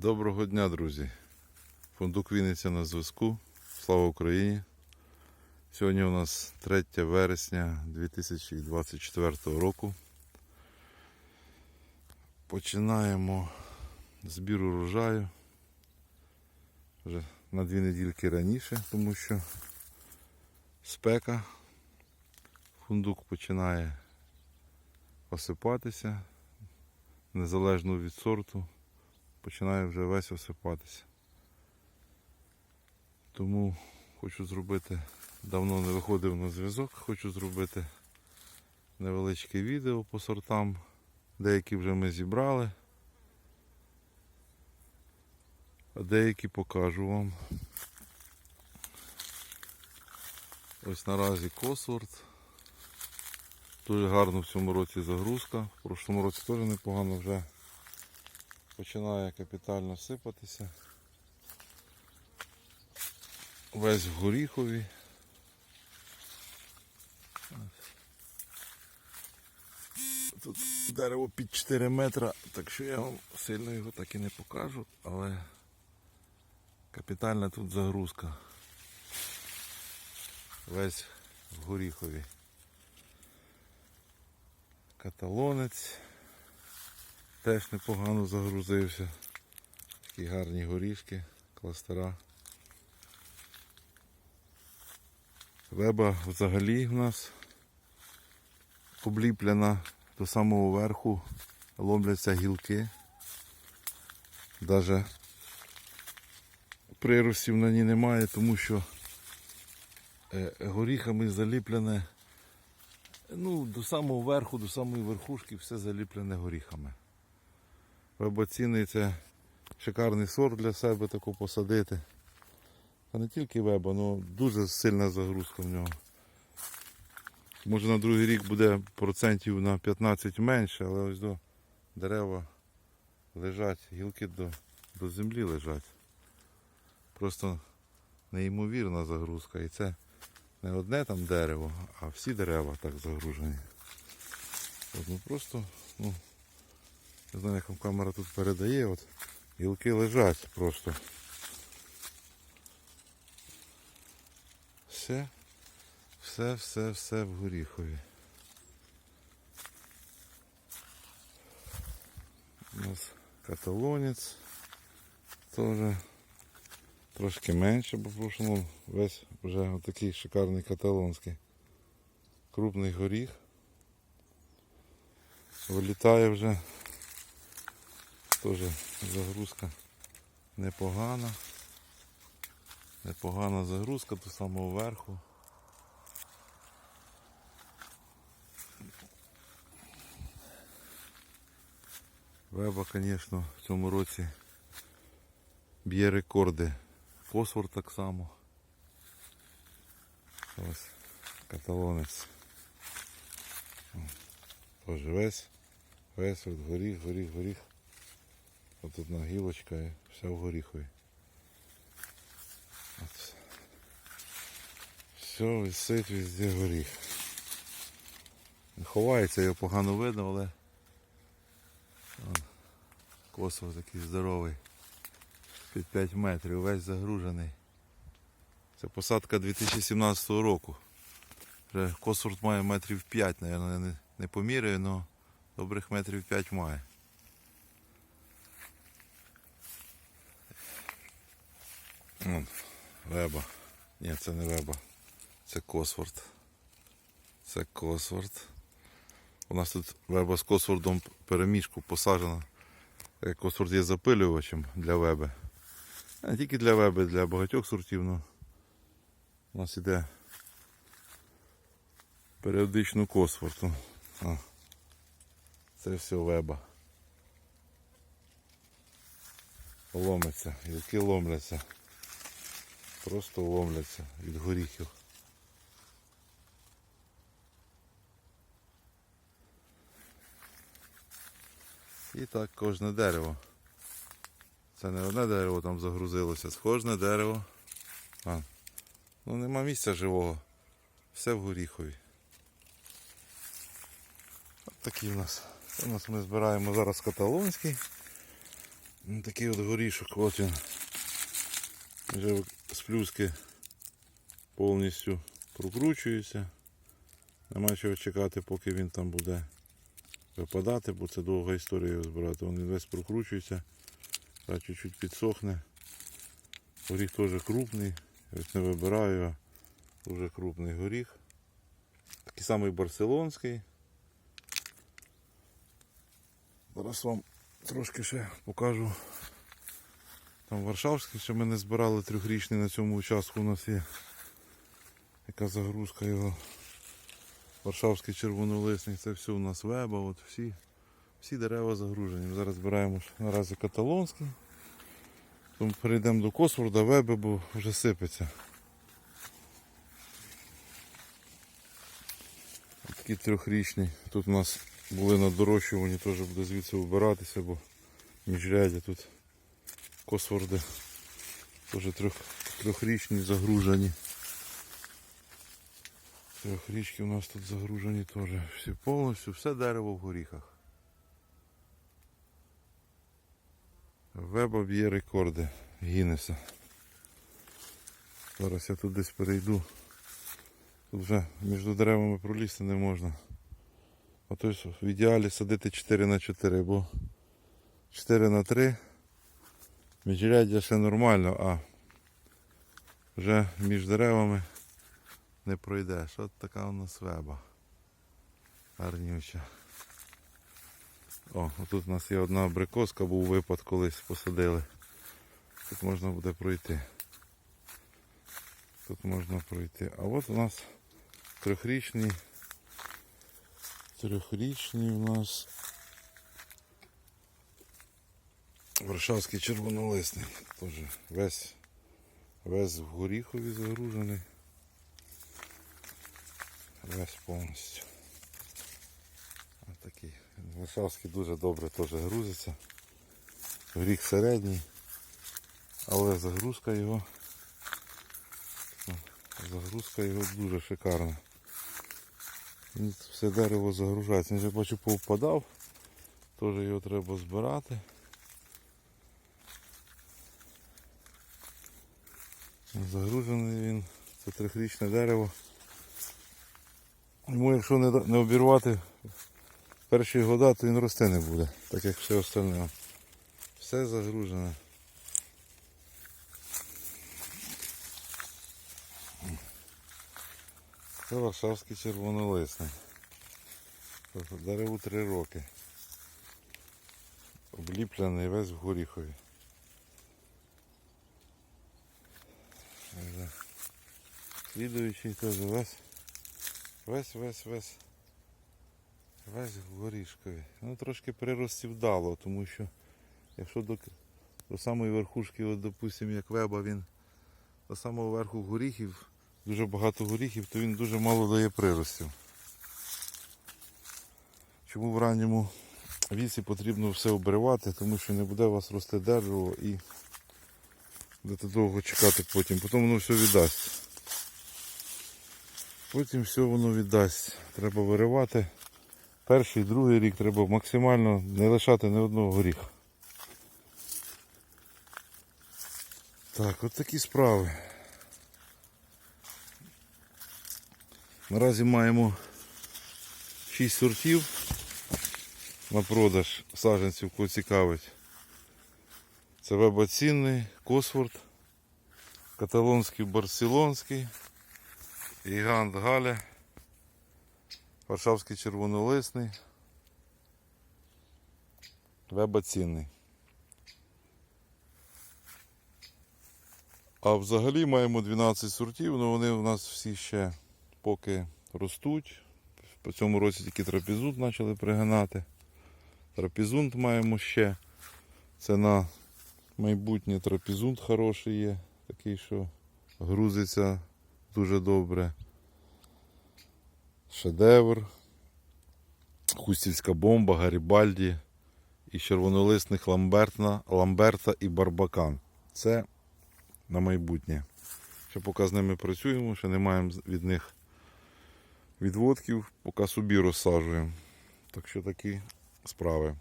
Доброго дня, друзі. Фундук Вінниця на зв'язку. Слава Україні! Сьогодні у нас 3 вересня 2024 року. Починаємо збір урожаю вже на дві недільки раніше, тому що спека. Фундук починає осипатися незалежно від сорту починає вже весь осипатися. Тому хочу зробити, давно не виходив на зв'язок, хочу зробити невеличке відео по сортам. Деякі вже ми зібрали, а деякі покажу вам. Ось наразі косорт. Дуже гарно в цьому році загрузка. В прошлому році теж непогано вже починає капітально сипатися. Весь в горіхові. Тут дерево під 4 метра, так що я вам сильно його так і не покажу, але капітальна тут загрузка. Весь в горіхові. Каталонець теж непогано загрузився. Такі гарні горішки, кластера. Веба взагалі в нас обліплена до самого верху, ломляться гілки. Даже приростів на ній немає, тому що е, горіхами заліплене ну, до самого верху, до самої верхушки все заліплене горіхами. Вебоцінний це шикарний сорт для себе таку посадити. Та не тільки веба, але дуже сильна загрузка в нього. Може на другий рік буде процентів на 15 менше, але ось до дерева лежать, гілки до, до землі лежать. Просто неймовірна загрузка. І це не одне там дерево, а всі дерева так загружені. От, ну просто, ну, не знаю, як вам камера тут передає, от гілки лежать просто. Все, все, все, все в горіхові. У нас каталонець теж трошки менше, бо в прошлому весь вже отакий шикарний каталонський. Крупний горіх. Вилітає вже. Теж загрузка непогана. Непогана загрузка до самого верху. Веба, звісно, в цьому році б'є рекорди. Фосфор так само. Ось каталонець. Тож весь, весь от горіх, горіх, горіх. Ось одна гілочка і вся в горіхові. От. Все висить везде горіх. Ховається, його погано видно, але косово такий здоровий. Під 5 метрів, весь загружений. Це посадка 2017 року. Вже косорт має метрів 5, мабуть, не, не поміряю, але добрих метрів 5 має. Вон, веба. Ні, це не веба. Це Косворд. Це Косворд. У нас тут веба з Косвордом переміжку посаджена. Е, Косворд є запилювачем для веби. Не тільки для веби, для багатьох сортів. Ну, у нас іде періодично Косворд. А, це все веба. Ломиться, гілки ломляться. Просто ломляться від горіхів. І так кожне дерево. Це не одне дерево там загрузилося, це кожне дерево. А, ну нема місця живого. Все в горіхові. От такі в нас. У нас ми збираємо зараз каталонський. Такий от горішок, от він. Вже з плюски повністю прокручується. Нема чого чекати, поки він там буде випадати, бо це довга історія його збирати. Він весь прокручується, та чуть-чуть підсохне. Горіх теж крупний, ось не вибираю, а дуже крупний горіх. Такий самий барселонський. Зараз вам трошки ще покажу. Там Варшавський, що ми не збирали трьохрічний на цьому участку у нас є. Яка загрузка його. Варшавський червонолисний, це все у нас веба, от всі, всі дерева загружені. Ми зараз збираємо наразі каталонський. Тому перейдемо до Косворда, веби, бо вже сипеться. Такий трьохрічний. Тут у нас були на дорощуванні, теж буде звідси вибиратися, бо міжрядя тут Косворди теж трьох, трьохрічні загружені. Трьохрічки у нас тут загружені теж. Всі повністю, все дерево в горіхах. Веба б'є рекорди Гіннеса. Зараз я тут десь перейду. Тут вже між деревами пролізти не можна. Ото ж в ідеалі садити 4 на 4, бо 4 на 3 міжряддя ще нормально, а вже між деревами не пройдеш. От така у нас веба. Гарнюча. О, тут у нас є одна абрикоска, був випад колись посадили. Тут можна буде пройти. Тут можна пройти. А от у нас трьохрічний. Трьохрічний у нас Варшавський червонолисний. Теж весь, весь в горіхові загружений. Весь повністю. Ось. Варшавський дуже добре теж грузиться. Горіх середній, але загрузка його загрузка його дуже шикарна. Все дерево загружається. Він вже бачу повпадав, теж його треба збирати. Загружений він, це трьохрічне дерево. Йому якщо не, не обірвати перші года, то він рости не буде, так як все остальне. Все загружене. Це Варшавський червонолисний. Тобто Дереву три роки. Обліплений весь в горіхові. Слідуючий теж весь. Весь, весь, весь. Весь горішкові. Ну трошки приростів дало, тому що якщо до, до самої верхушки, от, допустим, як веба, він до самого верху горіхів, дуже багато горіхів, то він дуже мало дає приростів. Чому в ранньому віці потрібно все обривати, тому що не буде у вас рости дерево і будете довго чекати потім. Потім воно все віддасть. Потім все воно віддасть. Треба виривати. Перший, другий рік треба максимально не лишати ні одного горіха. Так, от такі справи. Наразі маємо 6 сортів на продаж саджанців, кого цікавить. Це вебоцінний, Косфорд, каталонський, барселонський, гігант Галя, Варшавський червонолисний, вебоцінний. А взагалі маємо 12 сортів, але вони у нас всі ще поки ростуть. По цьому році тільки трапезунт почали пригинати. Трапезунт маємо ще. Це на майбутнє трапезунт хороший є, такий, що грузиться дуже добре. Шедевр. Хустівська бомба, Гарібальді і червонолисних Ламбертна, Ламберта і Барбакан. Це на майбутнє. Ще поки з ними працюємо, ще не маємо від них відводків, поки собі розсаджуємо. Так що такі справи.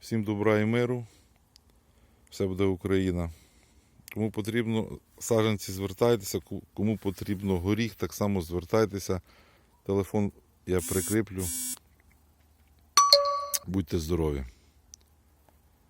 Всім добра і миру. Все буде Україна. Кому потрібно саджанці, звертайтеся, кому потрібно горіх, так само звертайтеся. Телефон я прикріплю. Будьте здорові!